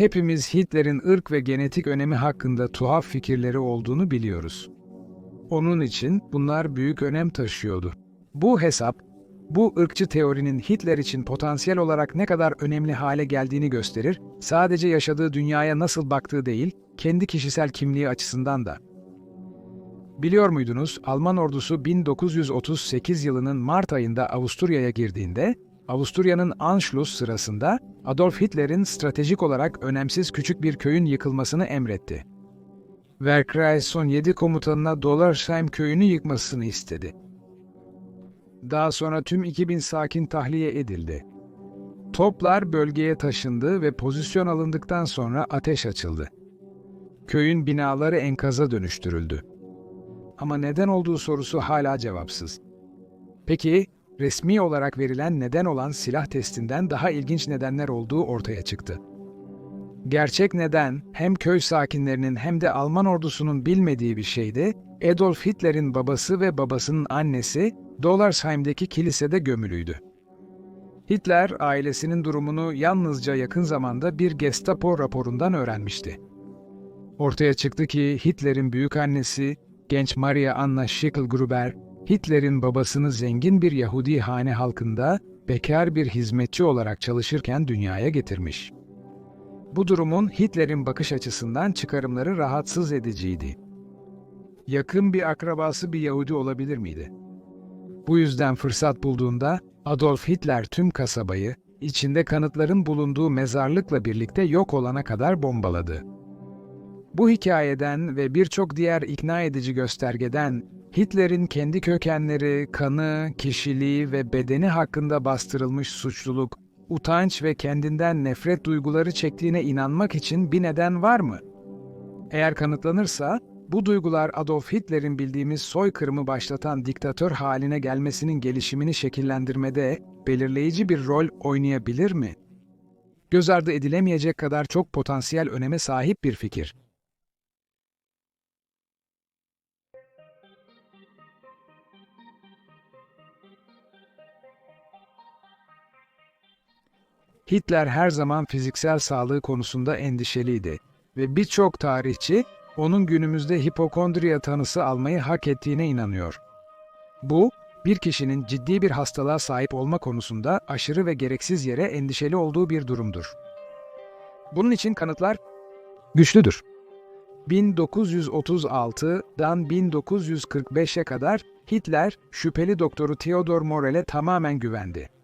hepimiz Hitler'in ırk ve genetik önemi hakkında tuhaf fikirleri olduğunu biliyoruz. Onun için bunlar büyük önem taşıyordu. Bu hesap, bu ırkçı teorinin Hitler için potansiyel olarak ne kadar önemli hale geldiğini gösterir, sadece yaşadığı dünyaya nasıl baktığı değil, kendi kişisel kimliği açısından da. Biliyor muydunuz, Alman ordusu 1938 yılının Mart ayında Avusturya'ya girdiğinde, Avusturya'nın Anschluss sırasında Adolf Hitler'in stratejik olarak önemsiz küçük bir köyün yıkılmasını emretti. Wehrkreis son 7 komutanına Dollarsheim köyünü yıkmasını istedi. Daha sonra tüm 2000 sakin tahliye edildi. Toplar bölgeye taşındı ve pozisyon alındıktan sonra ateş açıldı. Köyün binaları enkaza dönüştürüldü. Ama neden olduğu sorusu hala cevapsız. Peki, resmi olarak verilen neden olan silah testinden daha ilginç nedenler olduğu ortaya çıktı. Gerçek neden hem köy sakinlerinin hem de Alman ordusunun bilmediği bir şeydi. Adolf Hitler'in babası ve babasının annesi Dollarsheim'deki kilisede gömülüydü. Hitler ailesinin durumunu yalnızca yakın zamanda bir Gestapo raporundan öğrenmişti. Ortaya çıktı ki Hitler'in büyük annesi genç Maria Anna Schicklgruber, Hitler'in babasını zengin bir Yahudi hane halkında bekar bir hizmetçi olarak çalışırken dünyaya getirmiş. Bu durumun Hitler'in bakış açısından çıkarımları rahatsız ediciydi. Yakın bir akrabası bir Yahudi olabilir miydi? Bu yüzden fırsat bulduğunda Adolf Hitler tüm kasabayı, içinde kanıtların bulunduğu mezarlıkla birlikte yok olana kadar bombaladı. Bu hikayeden ve birçok diğer ikna edici göstergeden Hitler'in kendi kökenleri, kanı, kişiliği ve bedeni hakkında bastırılmış suçluluk, utanç ve kendinden nefret duyguları çektiğine inanmak için bir neden var mı? Eğer kanıtlanırsa, bu duygular Adolf Hitler'in bildiğimiz soykırımı başlatan diktatör haline gelmesinin gelişimini şekillendirmede belirleyici bir rol oynayabilir mi? Göz ardı edilemeyecek kadar çok potansiyel öneme sahip bir fikir. Hitler her zaman fiziksel sağlığı konusunda endişeliydi ve birçok tarihçi onun günümüzde hipokondriya tanısı almayı hak ettiğine inanıyor. Bu, bir kişinin ciddi bir hastalığa sahip olma konusunda aşırı ve gereksiz yere endişeli olduğu bir durumdur. Bunun için kanıtlar güçlüdür. 1936'dan 1945'e kadar Hitler şüpheli doktoru Theodor Morel'e tamamen güvendi.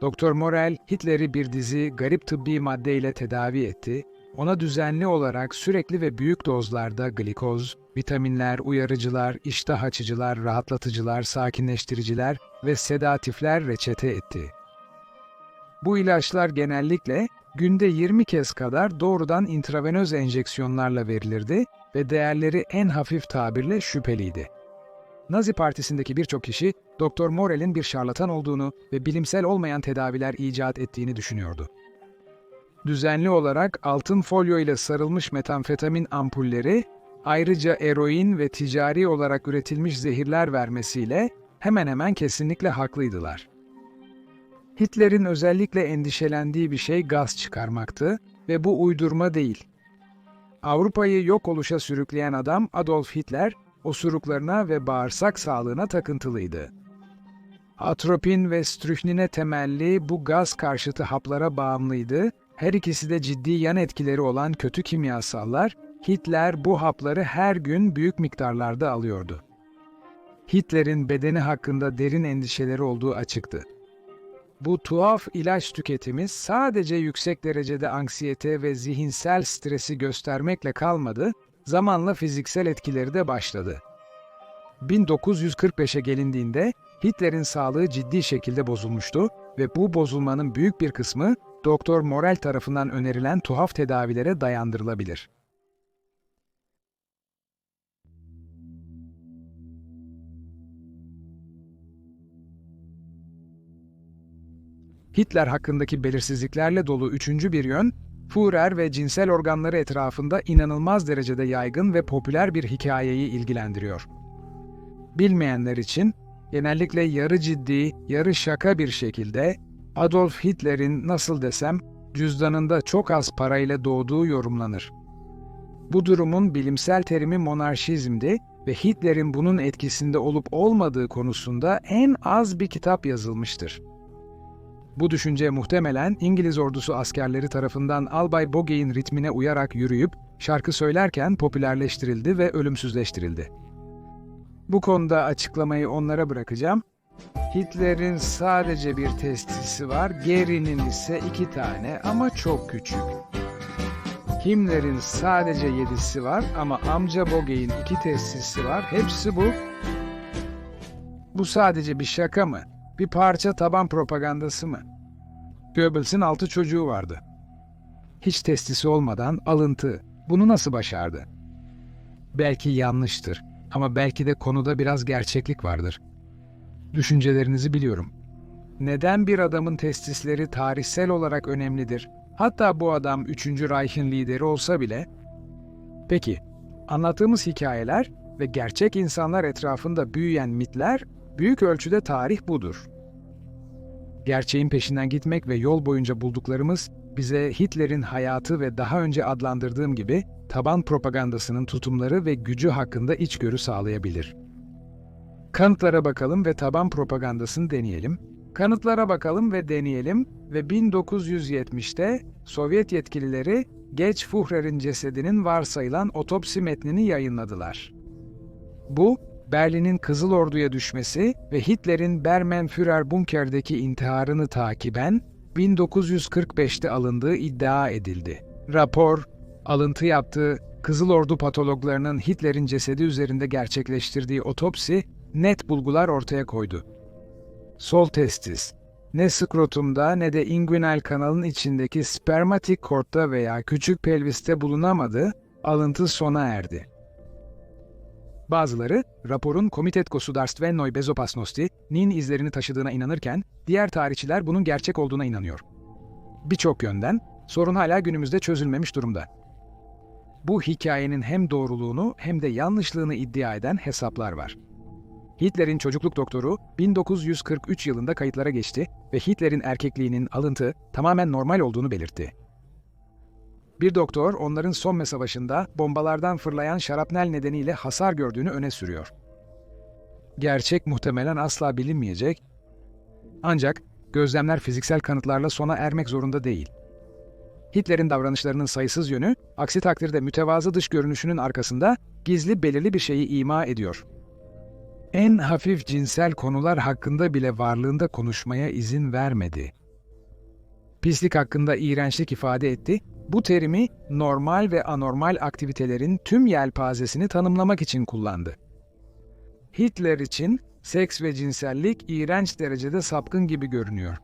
Doktor Morel, Hitler'i bir dizi garip tıbbi maddeyle tedavi etti, ona düzenli olarak sürekli ve büyük dozlarda glikoz, vitaminler, uyarıcılar, iştah açıcılar, rahatlatıcılar, sakinleştiriciler ve sedatifler reçete etti. Bu ilaçlar genellikle günde 20 kez kadar doğrudan intravenöz enjeksiyonlarla verilirdi ve değerleri en hafif tabirle şüpheliydi. Nazi Partisi'ndeki birçok kişi Doktor Morel'in bir şarlatan olduğunu ve bilimsel olmayan tedaviler icat ettiğini düşünüyordu. Düzenli olarak altın folyo ile sarılmış metamfetamin ampulleri, ayrıca eroin ve ticari olarak üretilmiş zehirler vermesiyle hemen hemen kesinlikle haklıydılar. Hitler'in özellikle endişelendiği bir şey gaz çıkarmaktı ve bu uydurma değil. Avrupa'yı yok oluşa sürükleyen adam Adolf Hitler, osuruklarına ve bağırsak sağlığına takıntılıydı. Atropin ve strühnine temelli bu gaz karşıtı haplara bağımlıydı, her ikisi de ciddi yan etkileri olan kötü kimyasallar, Hitler bu hapları her gün büyük miktarlarda alıyordu. Hitler'in bedeni hakkında derin endişeleri olduğu açıktı. Bu tuhaf ilaç tüketimi sadece yüksek derecede anksiyete ve zihinsel stresi göstermekle kalmadı, zamanla fiziksel etkileri de başladı. 1945'e gelindiğinde Hitler'in sağlığı ciddi şekilde bozulmuştu ve bu bozulmanın büyük bir kısmı Doktor Morel tarafından önerilen tuhaf tedavilere dayandırılabilir. Hitler hakkındaki belirsizliklerle dolu üçüncü bir yön, Führer ve cinsel organları etrafında inanılmaz derecede yaygın ve popüler bir hikayeyi ilgilendiriyor. Bilmeyenler için genellikle yarı ciddi, yarı şaka bir şekilde Adolf Hitler'in nasıl desem cüzdanında çok az parayla doğduğu yorumlanır. Bu durumun bilimsel terimi monarşizmdi ve Hitler'in bunun etkisinde olup olmadığı konusunda en az bir kitap yazılmıştır. Bu düşünce muhtemelen İngiliz ordusu askerleri tarafından Albay Bogey'in ritmine uyarak yürüyüp şarkı söylerken popülerleştirildi ve ölümsüzleştirildi. Bu konuda açıklamayı onlara bırakacağım. Hitler'in sadece bir testisi var, Geri'nin ise iki tane ama çok küçük. Himmler'in sadece yedisi var ama amca Bogey'in iki testisi var. Hepsi bu. Bu sadece bir şaka mı? Bir parça taban propagandası mı? Goebbels'in altı çocuğu vardı. Hiç testisi olmadan alıntı. Bunu nasıl başardı? Belki yanlıştır ama belki de konuda biraz gerçeklik vardır. Düşüncelerinizi biliyorum. Neden bir adamın testisleri tarihsel olarak önemlidir? Hatta bu adam 3. Reich'in lideri olsa bile. Peki, anlattığımız hikayeler ve gerçek insanlar etrafında büyüyen mitler büyük ölçüde tarih budur. Gerçeğin peşinden gitmek ve yol boyunca bulduklarımız bize Hitler'in hayatı ve daha önce adlandırdığım gibi taban propagandasının tutumları ve gücü hakkında içgörü sağlayabilir. Kanıtlara bakalım ve taban propagandasını deneyelim. Kanıtlara bakalım ve deneyelim ve 1970'te Sovyet yetkilileri Geç Fuhrer'in cesedinin varsayılan otopsi metnini yayınladılar. Bu, Berlin'in Kızıl Ordu'ya düşmesi ve Hitler'in Bermen Führer bunkerdeki intiharını takiben 1945'te alındığı iddia edildi. Rapor, alıntı yaptığı Kızıl Ordu patologlarının Hitler'in cesedi üzerinde gerçekleştirdiği otopsi net bulgular ortaya koydu. Sol testis, ne skrotumda ne de inguinal kanalın içindeki spermatik kortta veya küçük pelviste bulunamadı, alıntı sona erdi. Bazıları, raporun Komitet Gosudarstvennoy Bezopasnosti''nin izlerini taşıdığına inanırken, diğer tarihçiler bunun gerçek olduğuna inanıyor. Birçok yönden, sorun hala günümüzde çözülmemiş durumda. Bu hikayenin hem doğruluğunu hem de yanlışlığını iddia eden hesaplar var. Hitler'in çocukluk doktoru 1943 yılında kayıtlara geçti ve Hitler'in erkekliğinin alıntı tamamen normal olduğunu belirtti. Bir doktor onların Somme Savaşı'nda bombalardan fırlayan şarapnel nedeniyle hasar gördüğünü öne sürüyor. Gerçek muhtemelen asla bilinmeyecek ancak gözlemler fiziksel kanıtlarla sona ermek zorunda değil. Hitler'in davranışlarının sayısız yönü, aksi takdirde mütevazı dış görünüşünün arkasında gizli belirli bir şeyi ima ediyor. En hafif cinsel konular hakkında bile varlığında konuşmaya izin vermedi. Pislik hakkında iğrençlik ifade etti, bu terimi normal ve anormal aktivitelerin tüm yelpazesini tanımlamak için kullandı. Hitler için seks ve cinsellik iğrenç derecede sapkın gibi görünüyor.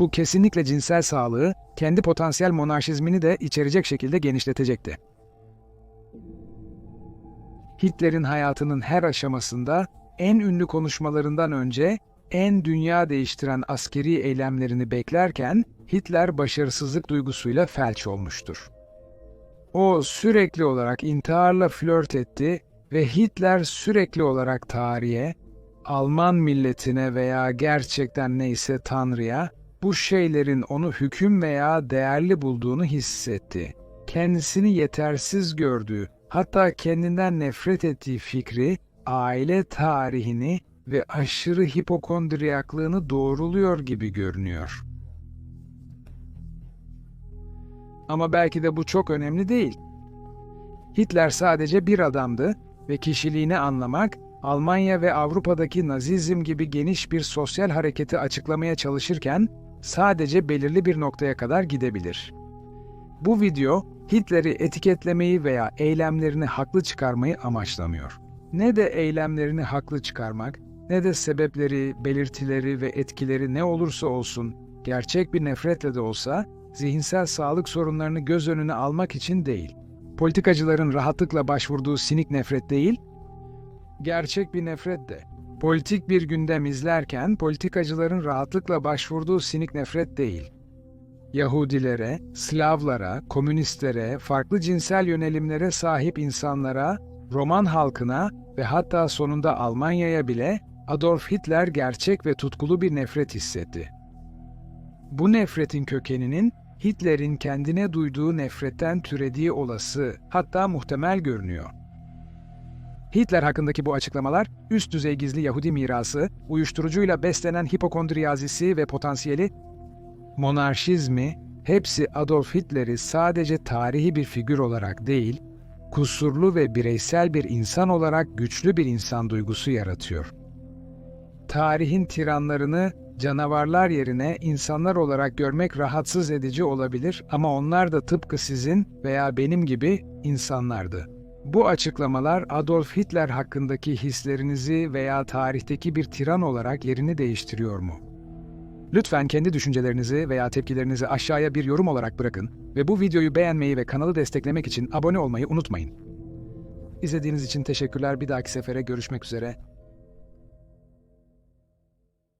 Bu kesinlikle cinsel sağlığı, kendi potansiyel monarşizmini de içerecek şekilde genişletecekti. Hitler'in hayatının her aşamasında en ünlü konuşmalarından önce en dünya değiştiren askeri eylemlerini beklerken Hitler başarısızlık duygusuyla felç olmuştur. O sürekli olarak intiharla flört etti ve Hitler sürekli olarak tarihe, Alman milletine veya gerçekten neyse Tanrı'ya bu şeylerin onu hüküm veya değerli bulduğunu hissetti. Kendisini yetersiz gördüğü, hatta kendinden nefret ettiği fikri, aile tarihini ve aşırı hipokondriyaklığını doğruluyor gibi görünüyor. Ama belki de bu çok önemli değil. Hitler sadece bir adamdı ve kişiliğini anlamak, Almanya ve Avrupa'daki Nazizm gibi geniş bir sosyal hareketi açıklamaya çalışırken sadece belirli bir noktaya kadar gidebilir. Bu video Hitler'i etiketlemeyi veya eylemlerini haklı çıkarmayı amaçlamıyor. Ne de eylemlerini haklı çıkarmak, ne de sebepleri, belirtileri ve etkileri ne olursa olsun, gerçek bir nefretle de olsa, zihinsel sağlık sorunlarını göz önüne almak için değil. Politikacıların rahatlıkla başvurduğu sinik nefret değil, gerçek bir nefret de. Politik bir gündem izlerken politikacıların rahatlıkla başvurduğu sinik nefret değil. Yahudilere, Slavlara, komünistlere, farklı cinsel yönelimlere sahip insanlara, Roman halkına ve hatta sonunda Almanya'ya bile Adolf Hitler gerçek ve tutkulu bir nefret hissetti. Bu nefretin kökeninin Hitler'in kendine duyduğu nefretten türediği olası, hatta muhtemel görünüyor. Hitler hakkındaki bu açıklamalar, üst düzey gizli Yahudi mirası, uyuşturucuyla beslenen hipokondriyazisi ve potansiyeli, monarşizmi, hepsi Adolf Hitler'i sadece tarihi bir figür olarak değil, kusurlu ve bireysel bir insan olarak güçlü bir insan duygusu yaratıyor. Tarihin tiranlarını canavarlar yerine insanlar olarak görmek rahatsız edici olabilir ama onlar da tıpkı sizin veya benim gibi insanlardı. Bu açıklamalar Adolf Hitler hakkındaki hislerinizi veya tarihteki bir tiran olarak yerini değiştiriyor mu? Lütfen kendi düşüncelerinizi veya tepkilerinizi aşağıya bir yorum olarak bırakın ve bu videoyu beğenmeyi ve kanalı desteklemek için abone olmayı unutmayın. İzlediğiniz için teşekkürler. Bir dahaki sefere görüşmek üzere.